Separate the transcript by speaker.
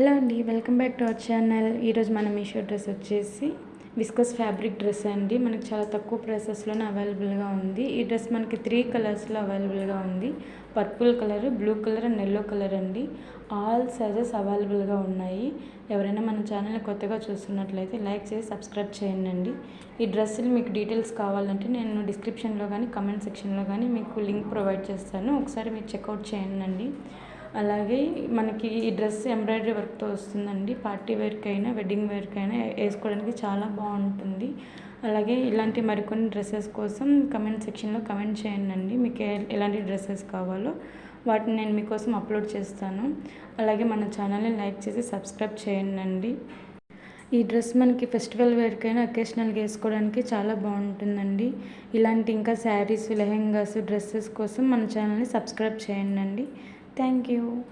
Speaker 1: Hello అండి welcome back to our channel. ఈరోజు మన మీషో డ్రెస్ వచ్చేసి విస్కస్ ఫ్యాబ్రిక్ డ్రెస్ అండి. మనకు చాలా తక్కువ ప్రైసెస్లోనే అవైలబుల్గా ఉంది. ఈ డ్రెస్ మనకి త్రీ కలర్స్లో అవైలబుల్గా ఉంది. Purple colour blue colour and yellow colour అండి. ఆల్ సైజెస్ అవైలబుల్గా ఉన్నాయి. ఎవరైనా మన ఛానల్ని కొత్తగా చూస్తున్నట్లయితే లైక్ చేసి సబ్స్క్రైబ్ చేయండి ఈ డ్రెస్సులు మీకు డీటెయిల్స్ కావాలంటే నేను డిస్క్రిప్షన్లో కానీ కమెంట్ సెక్షన్లో కానీ మీకు లింక్ ప్రొవైడ్ చేస్తాను. ఒకసారి మీరు చెక్అవుట్ చేయండి అలాగే మనకి ఈ డ్రెస్ ఎంబ్రాయిడరీ వర్క్తో వస్తుందండి. పార్టీ వేర్కి అయినా వెడ్డింగ్ వేర్కి అయినా వేసుకోవడానికి చాలా బాగుంటుంది. అలాగే ఇలాంటి మరికొన్ని డ్రెస్సెస్ కోసం కమెంట్ సెక్షన్లో కమెంట్ చేయండి మీకు ఎలాంటి డ్రెస్సెస్ కావాలో వాటిని నేను మీకోసం అప్లోడ్ చేస్తాను. అలాగే మన ఛానల్ని లైక్ చేసి సబ్స్క్రైబ్ చేయండి ఈ డ్రెస్ మనకి ఫెస్టివల్ వేర్కైనా అకేషనల్గా వేసుకోవడానికి చాలా బాగుంటుందండి. ఇలాంటి ఇంకా శారీస్ లెహెంగాస్ డ్రెస్సెస్ కోసం మన ఛానల్ని సబ్స్క్రైబ్ చేయండి Thank you.